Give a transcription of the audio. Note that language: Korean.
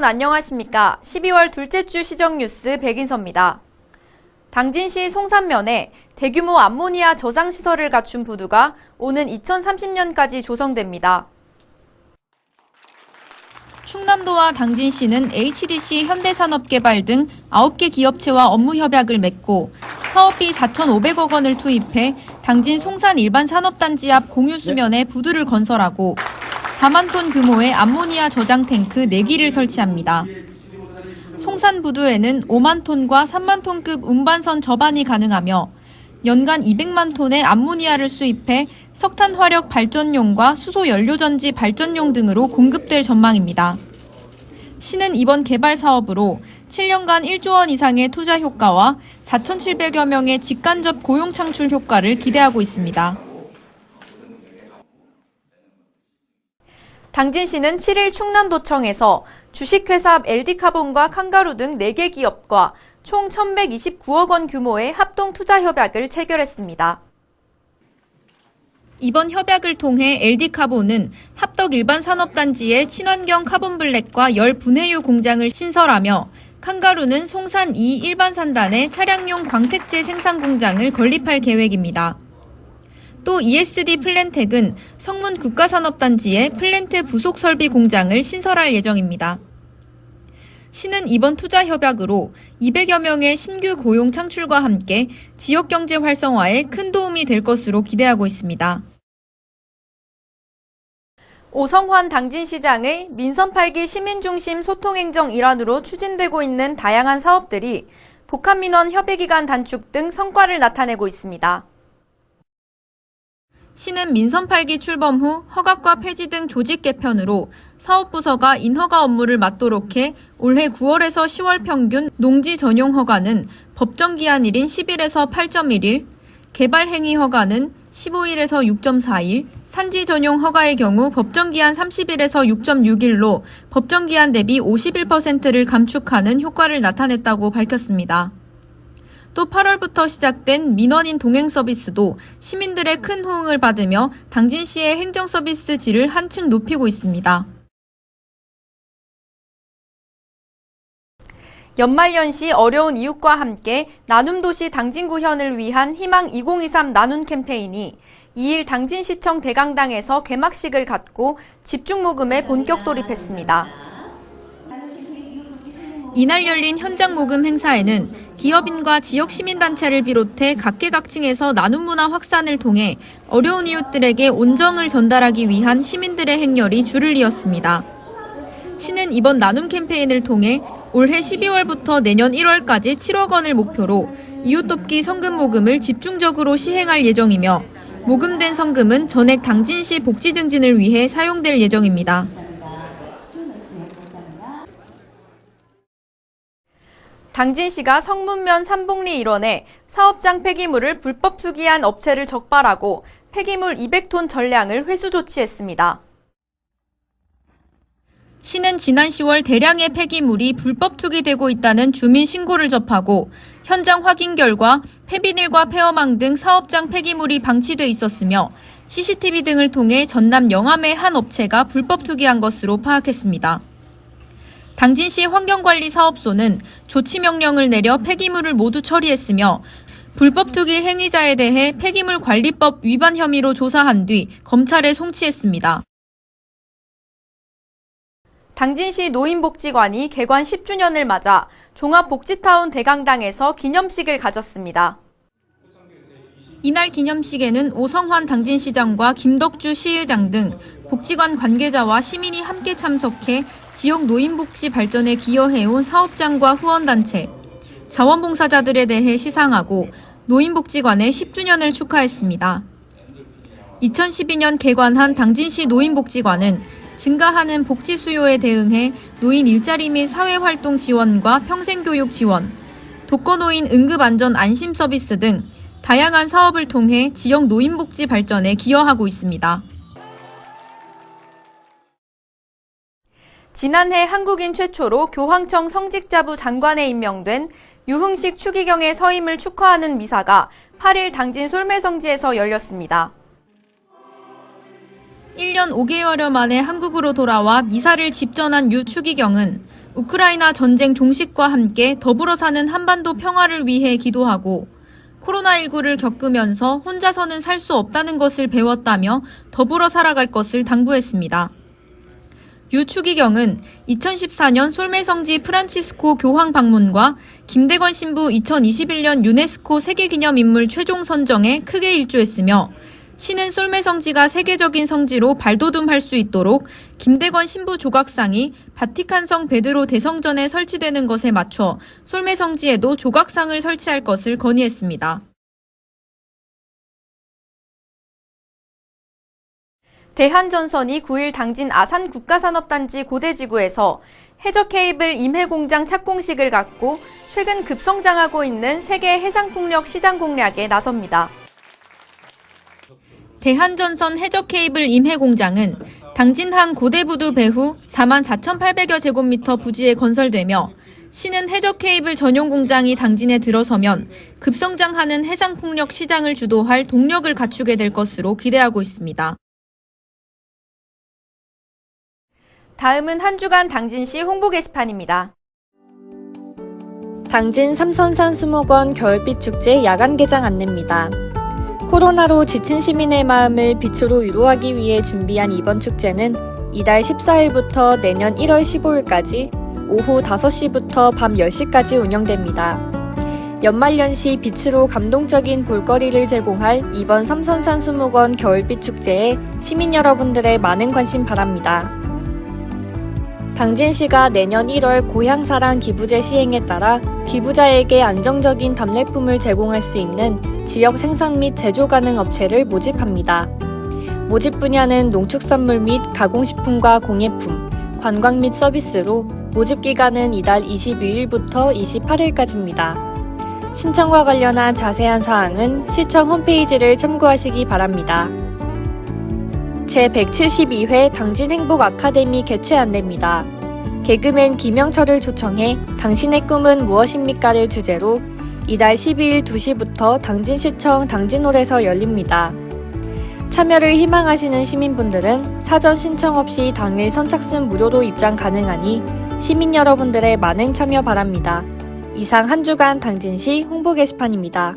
여러분 안녕하십니까? 12월 둘째 주 시정 뉴스 백인서입니다. 당진시 송산면에 대규모 암모니아 저장 시설을 갖춘 부두가 오는 2030년까지 조성됩니다. 충남도와 당진시는 HDC 현대산업개발 등 9개 기업체와 업무 협약을 맺고 사업비 4,500억 원을 투입해 당진 송산 일반 산업단지 앞 공유 수면에 부두를 건설하고 4만 톤 규모의 암모니아 저장 탱크 4기를 설치합니다. 송산 부두에는 5만 톤과 3만 톤급 운반선 접안이 가능하며 연간 200만 톤의 암모니아를 수입해 석탄 화력 발전용과 수소 연료 전지 발전용 등으로 공급될 전망입니다. 시는 이번 개발 사업으로 7년간 1조 원 이상의 투자 효과와 4,700여 명의 직간접 고용 창출 효과를 기대하고 있습니다. 당진시는 7일 충남도청에서 주식회사 LD카본과 칸가루 등 4개 기업과 총 1,129억 원 규모의 합동 투자 협약을 체결했습니다. 이번 협약을 통해 LD카본은 합덕 일반 산업단지에 친환경 카본 블랙과 열 분해유 공장을 신설하며 칸가루는 송산 2 일반 산단에 차량용 광택제 생산 공장을 건립할 계획입니다. 또 ESD 플랜텍은 성문 국가산업단지에 플랜트 부속 설비 공장을 신설할 예정입니다. 시는 이번 투자 협약으로 200여 명의 신규 고용 창출과 함께 지역 경제 활성화에 큰 도움이 될 것으로 기대하고 있습니다. 오성환 당진시장의 민선 8기 시민중심 소통행정 일환으로 추진되고 있는 다양한 사업들이 복합민원 협의기간 단축 등 성과를 나타내고 있습니다. 시는 민선 8기 출범 후 허각과 폐지 등 조직 개편으로 사업부서가 인허가 업무를 맡도록 해 올해 9월에서 10월 평균 농지 전용 허가는 법정 기한일인 10일에서 8.1일, 개발 행위 허가는 15일에서 6.4일, 산지 전용 허가의 경우 법정 기한 30일에서 6.6일로 법정 기한 대비 51%를 감축하는 효과를 나타냈다고 밝혔습니다. 또 8월부터 시작된 민원인 동행 서비스도 시민들의 큰 호응을 받으며 당진시의 행정 서비스 질을 한층 높이고 있습니다. 연말연시 어려운 이웃과 함께 나눔도시 당진구현을 위한 희망 2023 나눔 캠페인이 2일 당진시청 대강당에서 개막식을 갖고 집중 모금에 본격 돌입했습니다. 이날 열린 현장 모금 행사에는 기업인과 지역 시민단체를 비롯해 각계각층에서 나눔 문화 확산을 통해 어려운 이웃들에게 온정을 전달하기 위한 시민들의 행렬이 줄을 이었습니다. 시는 이번 나눔 캠페인을 통해 올해 12월부터 내년 1월까지 7억 원을 목표로 이웃 돕기 성금 모금을 집중적으로 시행할 예정이며 모금된 성금은 전액 당진시 복지 증진을 위해 사용될 예정입니다. 당진 시가 성문면 삼봉리 일원에 사업장 폐기물을 불법 투기한 업체를 적발하고 폐기물 200톤 전량을 회수 조치했습니다. 시는 지난 10월 대량의 폐기물이 불법 투기되고 있다는 주민 신고를 접하고 현장 확인 결과 폐비닐과 폐어망 등 사업장 폐기물이 방치돼 있었으며 CCTV 등을 통해 전남 영암의 한 업체가 불법 투기한 것으로 파악했습니다. 당진시 환경관리사업소는 조치 명령을 내려 폐기물을 모두 처리했으며 불법 투기 행위자에 대해 폐기물 관리법 위반 혐의로 조사한 뒤 검찰에 송치했습니다. 당진시 노인복지관이 개관 10주년을 맞아 종합복지타운 대강당에서 기념식을 가졌습니다. 이날 기념식에는 오성환 당진시장과 김덕주 시의장 등 복지관 관계자와 시민이 함께 참석해 지역 노인복지 발전에 기여해온 사업장과 후원단체, 자원봉사자들에 대해 시상하고 노인복지관의 10주년을 축하했습니다. 2012년 개관한 당진시 노인복지관은 증가하는 복지 수요에 대응해 노인 일자리 및 사회활동 지원과 평생교육 지원, 독거노인 응급안전 안심 서비스 등 다양한 사업을 통해 지역 노인복지 발전에 기여하고 있습니다. 지난해 한국인 최초로 교황청 성직자부 장관에 임명된 유흥식 추기경의 서임을 축하하는 미사가 8일 당진 솔매성지에서 열렸습니다. 1년 5개월여 만에 한국으로 돌아와 미사를 집전한 유 추기경은 우크라이나 전쟁 종식과 함께 더불어 사는 한반도 평화를 위해 기도하고 코로나19를 겪으면서 혼자서는 살 수 없다는 것을 배웠다며 더불어 살아갈 것을 당부했습니다. 유 추기경은 2014년 솔메성지 프란치스코 교황 방문과 김대건 신부 2021년 유네스코 세계기념인물 최종 선정에 크게 일조했으며 신은 솔메 성지가 세계적인 성지로 발돋움할 수 있도록 김대건 신부 조각상이 바티칸성 베드로 대성전에 설치되는 것에 맞춰 솔메 성지에도 조각상을 설치할 것을 건의했습니다. 대한전선이 9일 당진 아산 국가산업단지 고대지구에서 해저 케이블 임해 공장 착공식을 갖고 최근 급성장하고 있는 세계 해상풍력 시장 공략에 나섭니다. 대한전선 해저 케이블 임해 공장은 당진항 고대부두 배후 4만 4,800여 제곱미터 부지에 건설되며 시는 해저 케이블 전용 공장이 당진에 들어서면 급성장하는 해상풍력 시장을 주도할 동력을 갖추게 될 것으로 기대하고 있습니다. 다음은 한 주간 당진시 홍보 게시판입니다. 당진 삼선산 수목원 겨울빛 축제 야간 개장 안내입니다. 코로나로 지친 시민의 마음을 빛으로 위로하기 위해 준비한 이번 축제는 이달 14일부터 내년 1월 15일까지 오후 5시부터 밤 10시까지 운영됩니다. 연말연시 빛으로 감동적인 볼거리를 제공할 이번 삼선산 수목원 겨울빛 축제에 시민 여러분들의 많은 관심 바랍니다. 당진 시가 내년 1월 고향사랑 기부제 시행에 따라 기부자에게 안정적인 답례품을 제공할 수 있는 지역 생산 및 제조 가능 업체를 모집합니다. 모집 분야는 농축산물 및 가공식품과 공예품, 관광 및 서비스로 모집 기간은 이달 22일부터 28일까지입니다. 신청과 관련한 자세한 사항은 시청 홈페이지를 참고하시기 바랍니다. 제172회 당진 행복 아카데미 개최 안내입니다. 개그맨 김영철을 초청해 당신의 꿈은 무엇입니까를 주제로 이달 12일 2시부터 당진시청 당진홀에서 열립니다. 참여를 희망하시는 시민분들은 사전 신청 없이 당일 선착순 무료로 입장 가능하니 시민 여러분들의 많은 참여 바랍니다. 이상 한 주간 당진시 홍보 게시판입니다.